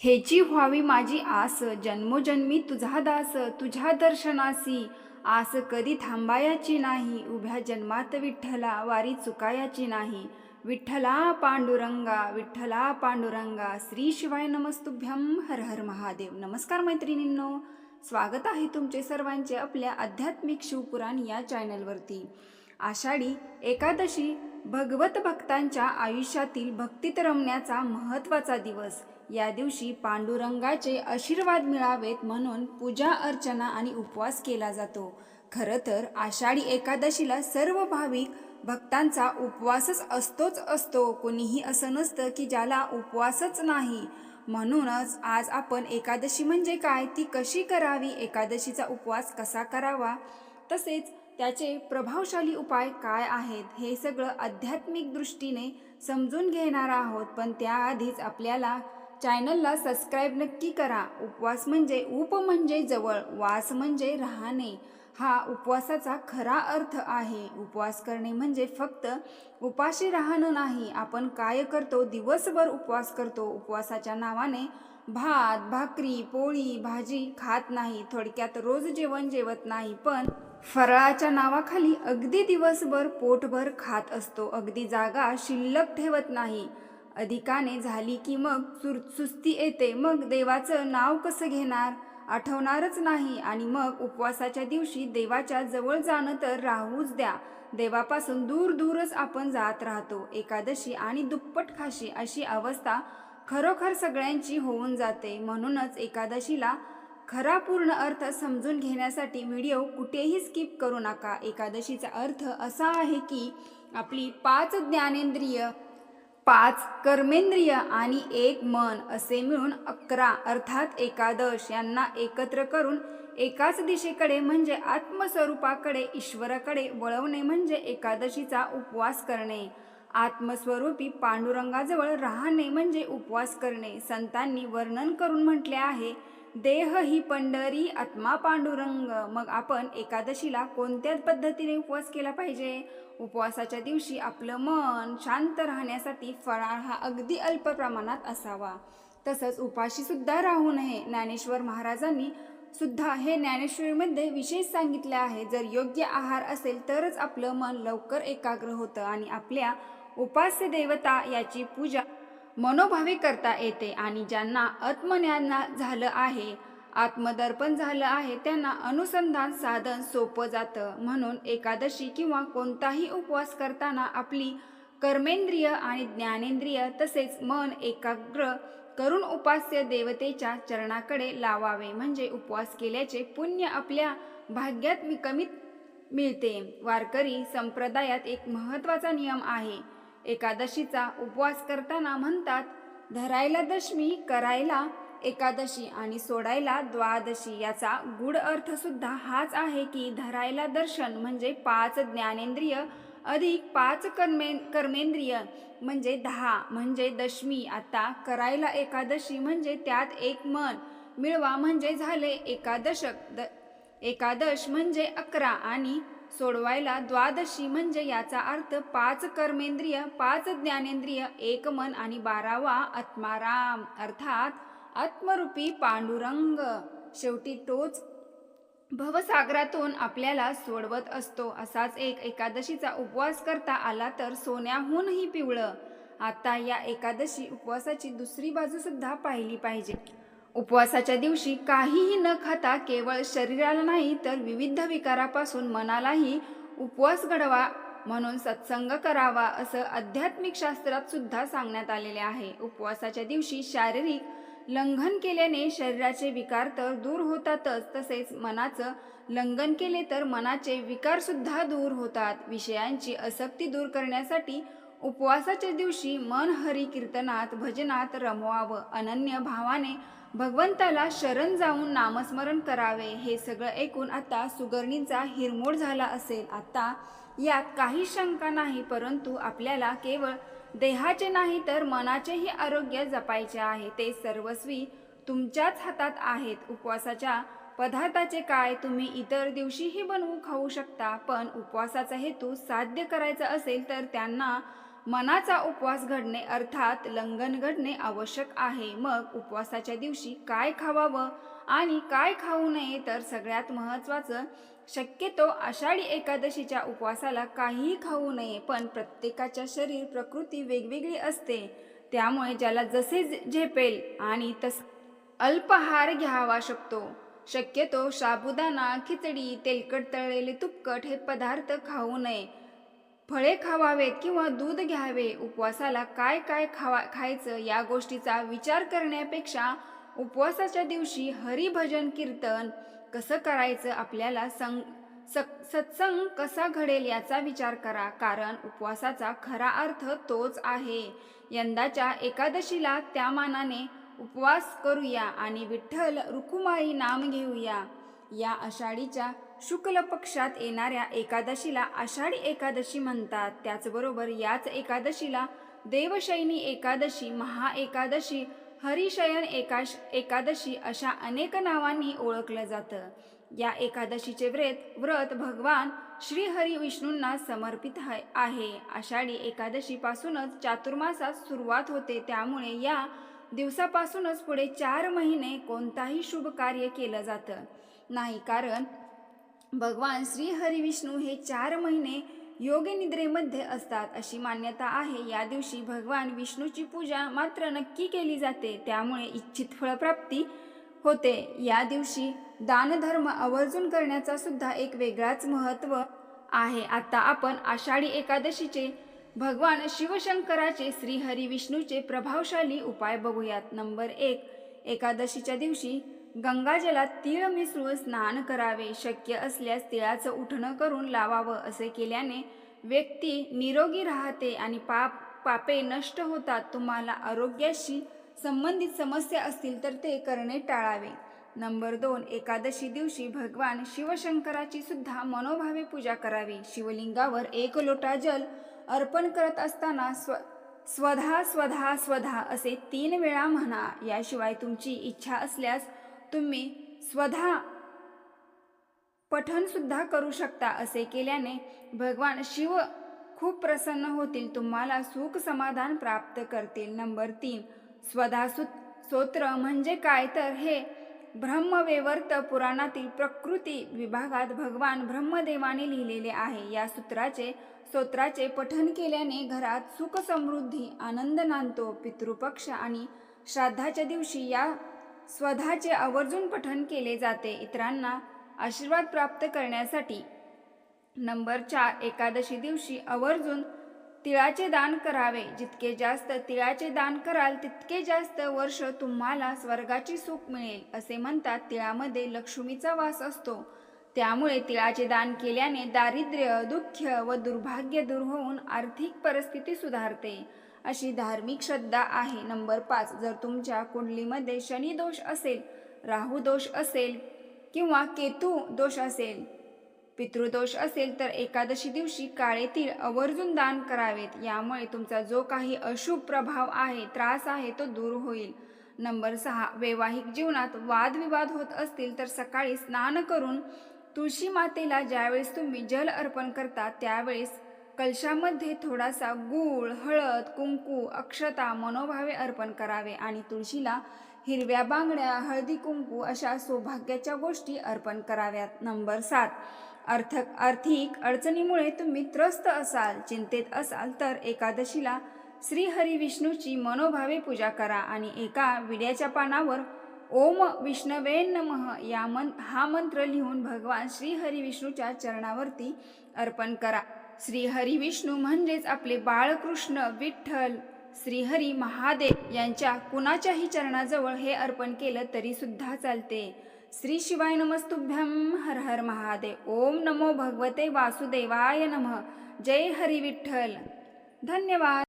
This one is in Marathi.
हेची व्हावी माझी आस. जन्मोजन्मी तुझा दास तुझ्या दर्शनासी. आस कधी थांबायाची नाही. उभ्या जन्मात विठ्ठला वारी चुकायाची नाही. विठ्ठला पांडुरंगा विठ्ठला पांडुरंगा. श्री शिवाय नमस्तुभ्यम हर हर महादेव. नमस्कार मैत्रिणींनो. स्वागत आहे तुमचे सर्वांचे आपल्या आध्यात्मिक शिवपुराण या चॅनलवरती. आषाढी एकादशी भगवत भक्तांच्या आयुष्यातील भक्तीत रमण्याचा महत्त्वाचा दिवस. या दिवशी पांडुरंगाचे आशीर्वाद मिळावेत म्हणून पूजा अर्चना आणि उपवास केला जातो. खरं तर आषाढी एकादशीला सर्व भाविक भक्तांचा उपवासच असतोच असतो. कोणीही असं नसतं की ज्याला उपवासच नाही. म्हणूनच आज आपण एकादशी म्हणजे काय ती कशी करावी एकादशीचा उपवास कसा करावा तसेच त्याचे प्रभावशाली उपाय काय आहेत हे सगळं आध्यात्मिक दृष्टीने समजून घेणार आहोत. पण त्याआधीच आपल्याला चॅनलला सबस्क्राईब नक्की करा. उपवास म्हणजे उप म्हणजे जवळ वास म्हणजे राहणे. हा उपवासाचा खरा अर्थ आहे. उपवास करणे म्हणजे फक्त उपाशी राहणं नाही. आपण काय करतो? दिवसभर उपवास करतो. उपवासाच्या नावाने भात भाकरी पोळी भाजी खात नाही. थोडक्यात रोज जेवण जेवत नाही. पण फराळाच्या नावाखाली अगदी दिवसभर पोटभर खात असतो. अगदी जागा शिल्लक ठेवत नाही. अधिकाने झाली की मग सुर सुस्ती येते. मग देवाचं नाव कसं घेणार? आठवणारच नाही. आणि मग उपवासाच्या दिवशी देवाच्या जवळ जाणं तर राहूच द्या. देवापासून दूर दूरच आपण जात राहतो. एकादशी आणि दुप्पट खाशी अशी अवस्था खरोखर सगळ्यांची होऊन जाते. म्हणूनच एकादशीला खरा पूर्ण अर्थ समजून घेण्यासाठी व्हिडिओ कुठेही स्किप करू नका. एकादशीचा अर्थ असा आहे की आपली पाच ज्ञानेंद्रिय पाच कर्मेंद्रिय आणि एक मन असे मिळून अकरा अर्थात एकादश यांना एकत्र करून एकाच दिशेकडे म्हणजे आत्मस्वरूपाकडे ईश्वराकडे वळवणे म्हणजे एकादशीचा उपवास करणे. आत्मस्वरूपी पांडुरंगाजवळ राहणे म्हणजे उपवास करणे. संतांनी वर्णन करून म्हटले आहे देह ही पंढरी आत्मा पांडुरंग. मग आपण एकादशीला कोणत्या पद्धतीने उपवास केला पाहिजे? उपवासाच्या दिवशी आपलं मन शांत राहण्यासाठी फराळ हा अगदी अल्प प्रमाणात असावा. तसंच उपाशी सुद्धा राहू नये. ज्ञानेश्वर महाराजांनी सुद्धा हे ज्ञानेश्वरीमध्ये विशेष सांगितले आहे. जर योग्य आहार असेल तरच आपलं मन लवकर एकाग्र होतं आणि आपल्या उपास्य देवता याची पूजा मनोभावी करता येते आणि ज्यांना आत्मज्ञान झालं आहे आत्मदर्पण झालं आहे त्यांना अनुसंधान साधन सोपं जातं. म्हणून एकादशी किंवा कोणताही उपवास करताना आपली कर्मेंद्रिय आणि ज्ञानेंद्रिय तसेच मन एकाग्र करून उपास्य देवतेच्या चरणाकडे लावावे. म्हणजे उपवास केल्याचे पुण्य आपल्या भाग्यात कमीत मिळते. वारकरी संप्रदायात एक महत्त्वाचा नियम आहे. एकादशीचा उपवास करताना म्हणतात धरायला दशमी करायला एकादशी आणि सोडायला द्वादशी याचा गूढ अर्थ सुद्धा हाच आहे की धरायला दर्शन म्हणजे पाच ज्ञानेंद्रिय अधिक पाच कर्मे कर्मेंद्रिय म्हणजे दहा म्हणजे दशमी. आता करायला एकादशी म्हणजे त्यात एक मन मिळवा म्हणजे झाले एकादशक द एकादश म्हणजे अकरा आणि सोडवायला द्वादशी म्हणजे याचा अर्थ पाच कर्मेंद्रिय पाच ज्ञानेंद्रिय एक मन आणि बारावा आत्माराम अर्थात आत्मरूपी पांडुरंग. शेवटी तोच भवसागरातून आपल्याला सोडवत असतो. असाच एक एकादशीचा उपवास करता आला तर सोन्याहूनही पिवळं. आता या एकादशी उपवासाची दुसरी बाजू सुद्धा पाहिली पाहिजे. उपवासाच्या दिवशी काहीही न खाता केवळ शरीराला नाही तर विविध विकारापासून मनालाही उपवास घडवा म्हणून सत्संग करावा असं आध्यात्मिक शास्त्रात सुद्धा सांगण्यात आलेले आहे. उपवासाच्या दिवशी शारीरिक लंघन केल्याने शरीराचे विकार तर दूर होतातच तसेच मनाचं लंघन केले तर मनाचे विकारसुद्धा दूर होतात. विषयांची आसक्ती दूर करण्यासाठी उपवासाच्या दिवशी मन हरी कीर्तनात भजनात रमवावं. अनन्य भावाने भगवंताला शरण जाऊन नामस्मरण करावे. हे सगळं ऐकून आता सुगरणींचा हिरमोड झाला असेल. आता यात काही शंका नाही परंतु आपल्याला केवळ देहाचे नाही तर मनाचेही आरोग्य जपायचे आहे. ते सर्वस्वी तुमच्याच हातात आहेत. उपवासाच्या पदार्थाचे काय? तुम्ही इतर दिवशीही बनवून खाऊ शकता पण उपवासाचा हेतू साध्य करायचा असेल तर त्यांना मनाचा उपवास घडणे अर्थात लंघन घडणे आवश्यक आहे. मग उपवासाच्या दिवशी काय खावावं आणि काय खाऊ नये तर सगळ्यात महत्त्वाचं शक्यतो आषाढी एकादशीच्या उपवासाला काहीही खाऊ नये पण प्रत्येकाच्या शरीर प्रकृती वेगवेगळी असते. त्यामुळे ज्याला जसे झेपेल आणि तस अल्पाहार घ्यावा शकतो. शक्यतो साबुदाणा खिचडी तेलकट तळलेले तुपकट हे पदार्थ खाऊ नये. फळे खावावेत किंवा दूध घ्यावे? उपवासाला काय काय खावा खायचं? या गोष्टीचा विचार करण्यापेक्षा उपवासाच्या दिवशी हरिभजन कीर्तन कसं करायचं? आपल्याला संग सत्संग कसा घडेल याचा विचार करा. कारण उपवासाचा खरा अर्थ तोच आहे. यंदाच्या एकादशीला त्या मानाने उपवास करूया आणि विठ्ठल रुकुमाई नाम घेऊया. या आषाढीच्या शुक्ल पक्षात येणाऱ्या एकादशीला आषाढी एकादशी म्हणतात. त्याचबरोबर याच एकादशीला देवशैनी एकादशी महा एकादशी हरिशयन एकाश एकादशी अशा अनेक नावांनी ओळखलं जातं. या एकादशीचे व्रत व्रत भगवान श्रीहरी विष्णूंना समर्पित आहे- आहे. आषाढी एकादशीपासूनच चातुर्मासात सुरुवात होते. त्यामुळे या दिवसापासूनच पुढे चार महिने कोणताही शुभ कार्य केलं जातं. नाही कारण भगवान श्री हरी विष्णू हे चार महिने योगनिद्रेमध्ये असतात अशी मान्यता आहे. या दिवशी भगवान विष्णूची पूजा मात्र नक्की केली जाते त्यामुळे इच्छित फळप्राप्ती होते. या दिवशी दानधर्म आवर्जून करण्याचा सुद्धा एक वेगळाच महत्त्व आहे. आता आपण आषाढी एकादशीचे भगवान शिवशंकराचे श्रीहरी विष्णूचे प्रभावशाली उपाय बघूयात. नंबर एक एकादशीच्या दिवशी गंगाजलात तीळ मिसळून स्नान करावे. शक्य असल्यास तिळाचं उठणं करून लावावं असे केल्याने व्यक्ती निरोगी राहते आणि पाप पापे नष्ट होतात. तुम्हाला आरोग्याशी संबंधित समस्या असतील तर ते करणे टाळावे. नंबर दोन एकादशी दिवशी भगवान शिवशंकराची सुद्धा मनोभावे पूजा करावी. शिवलिंगावर एक लोटा जल अर्पण करत असताना स्व स्वधा स्वधा स्वधा असे तीन वेळा म्हणा. याशिवाय तुमची इच्छा असल्यास तुम्ही स्वधा पठनसुद्धा करू शकता असे केल्याने भगवान शिव खूप प्रसन्न होतील. तुम्हाला सुख समाधान प्राप्त करतील. नंबर तीन स्वधासुत स्तोत्र म्हणजे काय? तर हे ब्रह्मवेवर्त पुराणातील प्रकृती विभागात भगवान ब्रह्मदेवाने लिहिलेले आहे. या सूत्राचे स्तोत्राचे पठन केल्याने घरात सुख समृद्धी आनंद नांदतो पितृपक्ष आणि श्राद्धाच्या दिवशी या स्वतःचे आवर्जून पठन केले जाते इतरांना आशीर्वाद प्राप्त करण्यासाठी. नंबर चार एकादशी दिवशी आवर्जून तिळाचे दान करावे. जितके जास्त तिळाचे दान कराल तितके जास्त वर्ष तुम्हाला स्वर्गाची सुख मिळेल असे म्हणतात तिळामध्ये लक्ष्मीचा वास असतो. त्यामुळे तिळाचे दान केल्याने दारिद्र्य दुःख व दुर्भाग्य दूर होऊन आर्थिक परिस्थिती सुधारते. अशी धार्मिक श्रद्धा आहे. नंबर पाच जर तुमच्या कुंडलीमध्ये शनी दोष असेल राहू दोष असेल किंवा केतू दोष असेल पितृदोष असेल तर एकादशी दिवशी काळे तीळ आवर्जून दान करावेत. यामुळे तुमचा जो काही अशुभ प्रभाव आहे त्रास आहे तो दूर होईल. नंबर सहा वैवाहिक जीवनात वादविवाद होत असतील तर सकाळी स्नान करून तुळशी मातेला ज्यावेळेस तुम्ही जल अर्पण करता त्यावेळेस कलशामध्ये थोडासा गूळ हळद कुंकू अक्षता मनोभावे अर्पण करावे आणि तुळशीला हिरव्या बांगड्या हळदी कुंकू अशा सौभाग्याच्या गोष्टी अर्पण कराव्यात. नंबर सात. अर्थ आर्थिक अडचणीमुळे तुम्ही त्रस्त असाल चिंतेत असाल तर एकादशीला श्रीहरी विष्णूची मनोभावे पूजा करा आणि एका विड्याच्या पानावर ओम विष्णवे नमः या मन हा मंत्र लिहून भगवान श्रीहरी विष्णूच्या चरणावरती अर्पण करा. श्री हरी विष्णू म्हणजेच आपले बाळकृष्ण विठ्ठल. श्रीहरी महादेव यांच्या कुणाच्याही चरणाजवळ हे अर्पण केलं तरी सुद्धा चालते. श्री शिवाय नमस्तुभ्यं हर हर महादेव. ओम नमो भगवते वासुदेवाय नमः. जय हरी विठ्ठल. धन्यवाद.